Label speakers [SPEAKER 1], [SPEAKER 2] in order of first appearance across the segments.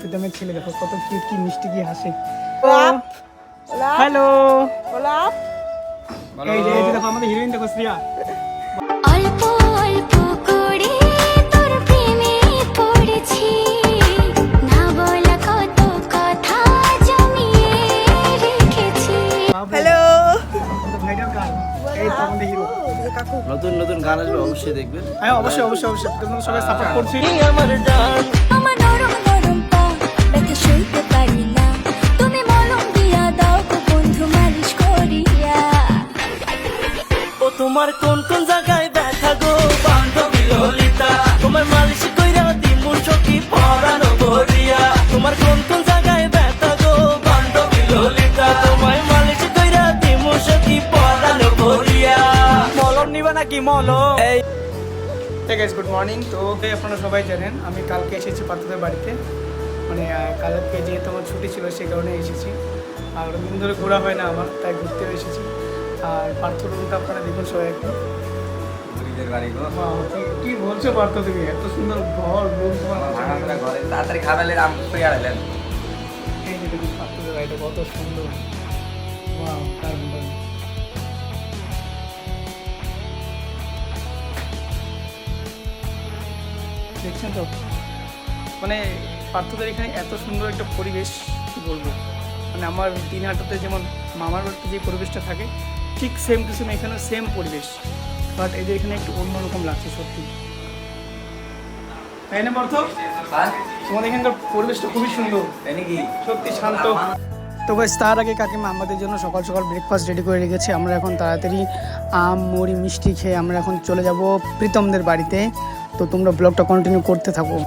[SPEAKER 1] প্রীতমের ছেলে দেখো কত কিউট কি মিষ্টি কি হাসে. হ্যালো. এই যে এই দেখো আমাদের হিরোইন দেখো শ্রিয়া।
[SPEAKER 2] অল্প অল্প করে তোর প্রেমে পড়েছি। না বলা কত কথা জমিয়ে রেখেছি।
[SPEAKER 1] এই তো আমাদের হিরো
[SPEAKER 3] নতুন নতুন গান আসবে অবশ্যই দেখবেন।
[SPEAKER 1] হ্যাঁ অবশ্যই অবশ্যই অবশ্যই। সবাই সাপোর্ট করছি
[SPEAKER 2] আমার নরম নরম পা ব্যথা সইতে পারি না। তুমি মলম দিয়া দাও গো বন্ধু মালিশ করিয়া।
[SPEAKER 4] ও তোমার কোন কোন জায়গায় ব্যথা গো? বান্ধবী ললিতা তোমার মালিশ কইরা দিমু সখী পরানো ভরিয়া তোমার কোন কোন জায়গায় ব্যথা গো? বান্ধবী ললিতা তোমার মালিশ কইরা দিমু সখী পরানো ভরিয়া
[SPEAKER 1] মলম নিবা নাকি মলম?
[SPEAKER 4] এই
[SPEAKER 1] ঠিক গুড মর্নিং তো আপনারা সবাই জানেন আমি কালকে এসেছি পার্থদের বাড়িতে। মানে কালকে যেহেতু আমার ছুটি ছিল সেই কারণে এসেছি। আর দিন ধরে ঘোরা হয় না আমার তাই ঘুরতেও এসেছি। আর পার্থ রুমটা আপনারা দেখুন সবাই একটু। কি- কি বলছো পার্থ তুমি? এত সুন্দর ঘর রুম
[SPEAKER 3] তাড়াতাড়ি খাবেলেন আম আড়ালেন।
[SPEAKER 1] এই যে দেখুন পার্থদের বাড়িটা কত সুন্দর। ওয়াও দারুণ দারুণ। দেখছেন তো? মানে পার্থদের এখানে এত সুন্দর একটা পরিবেশ কি বলব? মানে আমার দিনহাটাতে যেমন মামার বাড়িতে যে পরিবেশটা থাকে ঠিক সেম টু সেম এখানে সেম পরিবেশ। বাট এদের এখানে একটু অন্যরকম লাগছে সত্যি। তাই না পার্থ? তোমাদের এখানকার পরিবেশটা খুবই সুন্দর।
[SPEAKER 3] তাই নাকি?
[SPEAKER 1] সত্যি শান্ত। তো গাইস তার আগে কাকিমা আমাদের জন্য সকাল সকাল ব্রেকফাস্ট রেডি করে রেখেছে। আমরা এখন তাড়াতাড়ি আম মুড়ি মিষ্টি খেয়ে আমরা এখন চলে যাব প্রীতমদের বাড়িতে। তো তোমরা ব্লগটা কন্টিনিউ করতে থাকো।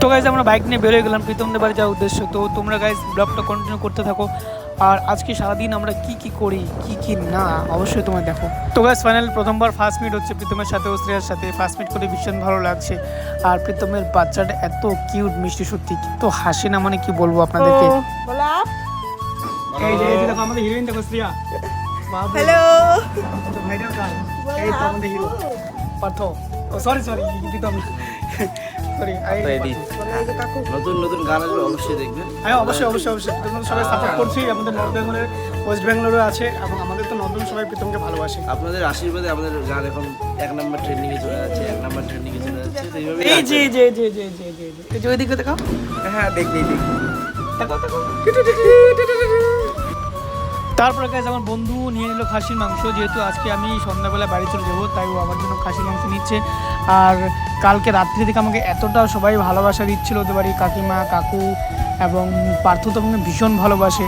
[SPEAKER 1] তো গাইজ আমরা বাইক নিয়ে বেরোয় গেলাম প্রীতমদের বাড়ি যাওয়ার উদ্দেশ্য। তো তোমরা গাইজ ব্লগটা কন্টিনিউ করতে থাকো। আর আজকে সারাদিন আমরা কি কি করি কি কি না অবশ্যই তোমরা দেখো। তো গাইজ ফাইনাল প্রথমবার ফার্স্ট মিট হচ্ছে প্রীতমের সাথে ও শ্রেয়ার সাথে। ফার্স্ট মিট করে ভীষণ ভালো লাগছে। আর প্রীতমের বাচ্চাটা এত কিউট মিষ্টি সত্যি তো হাসে না মানে কি বলব আপনাদেরকে?
[SPEAKER 5] Hola.
[SPEAKER 1] এই যে দেখো আমাদের হিরোইন দেখো শ্রিয়া। ভাইটার গান এই তো আমাদের হিরো পার্থ। ও সরি সরি দিতাম সরি
[SPEAKER 5] যে কাকু।
[SPEAKER 3] নতুন নতুন গান আসবে অবশ্যই দেখবেন
[SPEAKER 1] হ্যাঁ অবশ্যই অবশ্যই অবশ্যই। তোমরা সবাই সাপোর্ট করছি আমাদের নর্থ বেঙ্গলের ওয়েস্ট বেঙ্গলেরও আছে এবং আমাদের তো নর্থ সবাই প্রীতমকে ভালোবাসে।
[SPEAKER 3] আপনাদের আশীর্বাদে আমাদের গান এখন এক নাম্বার ট্রেন্ডিং এ চলে যাচ্ছে এক নাম্বার ট্রেন্ডিং এ চলে যাচ্ছে তো এইভাবে
[SPEAKER 1] এই যে যে যে যে যে যে। এই ওইদিকে দেখাও।
[SPEAKER 3] হ্যাঁ দেখবি দেখবি
[SPEAKER 1] দেখো দেখো। তারপরে কাজ আমার বন্ধু নিয়ে নিল খাসির মাংস, যেহেতু আজকে আমি সন্ধ্যাবেলা বাড়ি চলে যাব, তাই ও আমার জন্য খাসির মাংস নিচ্ছে। আর কালকে রাত্রি থেকে আমাকে এতটা সবাই ভালোবাসা দিচ্ছিল ওদের বাড়ি কাকিমা, কাকু এবং পার্থ তো আমাকে ভীষণ ভালোবাসে।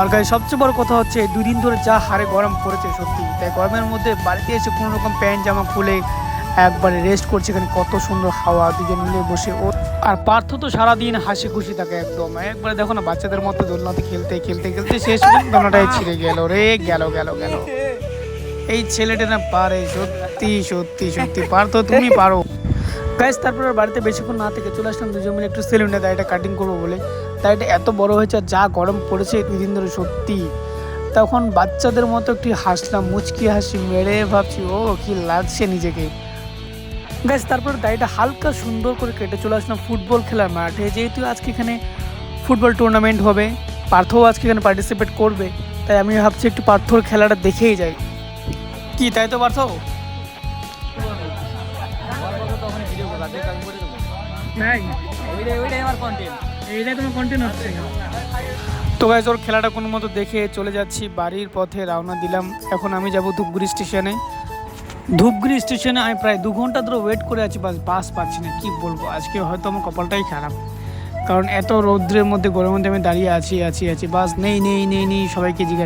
[SPEAKER 1] আর গায়ে সবচেয়ে বড় কথা হচ্ছে দুদিন ধরে যা হারে গরম পড়েছে সত্যি। তাই গরমের মধ্যে বাড়িতে এসে কোনো রকম প্যান্ট জামা খুলে একবারে রেস্ট করছে এখানে কত সুন্দর হাওয়া, দুজন মিলে বসে ও আর পার্থ তো সারাদিন হাসি খুশি থাকে একদম। একবারে দেখো না, বাচ্চাদের মতো দোলনাতে খেলতে খেলতে খেলতে শেষ দোলনাটাই ছিঁড়ে গেল রে, গেল গেল গেল। এই ছেলেটা না পারে, সত্যি সত্যি সত্যি। পার্থ, তুমি পারো। গাইস তারপর বাড়িতে বেশিক্ষণ না থেকে চলে আসলাম, দুজন মিলে একটু সেলুনে দাড়িটা কাটিং করব বলে। দাড়িটা এত বড় হয়েছে যা গরম পড়েছে এই দুই দিন ধরে, সত্যি। তখন বাচ্চাদের মতো একটু হাসলাম, মুচকি হাসি, মেরে ভাবছি, ও, কি লাগছে নিজেকে? গাছ তারপর গাড়িটা হালকা সুন্দর করে কেটে চলে আসলাম ফুটবল খেলার মাঠে। যেহেতু আজকে এখানে ফুটবল টুর্নামেন্ট হবে পার্থও আজকে এখানে পার্টিসিপেট করবে তাই আমি ভাবছি একটু পার্থর খেলাটা দেখেই যাই। কি তাই তো পার্থ? তো গাইজ ওর খেলাটা কোনো মতো দেখে চলে যাচ্ছি বাড়ির পথে রওনা দিলাম। এখন আমি যাব ধূপগুড়ি স্টেশনে ধূপগুড়ি স্টেশনে আমি প্রায় দু ঘণ্টা ধরে ওয়েট করে আছি, বাস বাস পাচ্ছি না, কি বলব? আজকে হয়তো আমার কপালটাই খারাপ। কারণ এত রৌদ্রের মধ্যে গরমের মধ্যে আমি দাঁড়িয়ে আছি আছি আছি, বাস নেই নেই নেই নেই, সবাইকে জিজ্ঞাসা